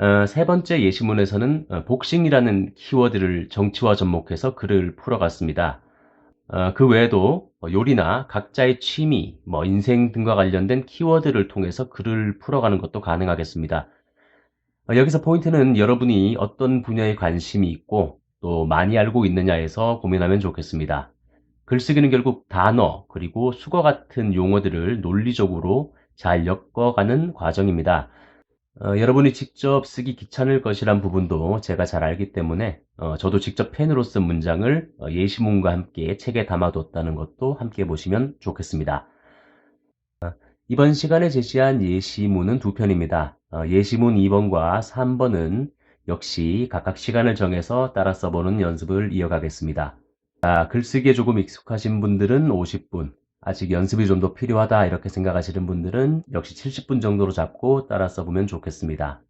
어, 세 번째 예시문에서는 어, 복싱이라는 키워드를 정치와 접목해서 글을 풀어갔습니다. 어, 그 외에도 뭐 요리나 각자의 취미, 뭐 인생 등과 관련된 키워드를 통해서 글을 풀어가는 것도 가능하겠습니다. 어, 여기서 포인트는 여러분이 어떤 분야에 관심이 있고 또 많이 알고 있느냐에서 고민하면 좋겠습니다. 글쓰기는 결국 단어 그리고 수거 같은 용어들을 논리적으로 잘 엮어가는 과정입니다. 어, 여러분이 직접 쓰기 귀찮을 것이란 부분도 제가 잘 알기 때문에 어, 저도 직접 펜으로 쓴 문장을 어, 예시문과 함께 책에 담아뒀다는 것도 함께 보시면 좋겠습니다. 어, 이번 시간에 제시한 예시문은 두 편입니다. 어, 예시문 2번과 3번은 역시 각각 시간을 정해서 따라 써보는 연습을 이어가겠습니다. 자, 글쓰기에 조금 익숙하신 분들은 50분, 아직 연습이 좀 더 필요하다 이렇게 생각하시는 분들은 역시 70분 정도로 잡고 따라 써보면 좋겠습니다.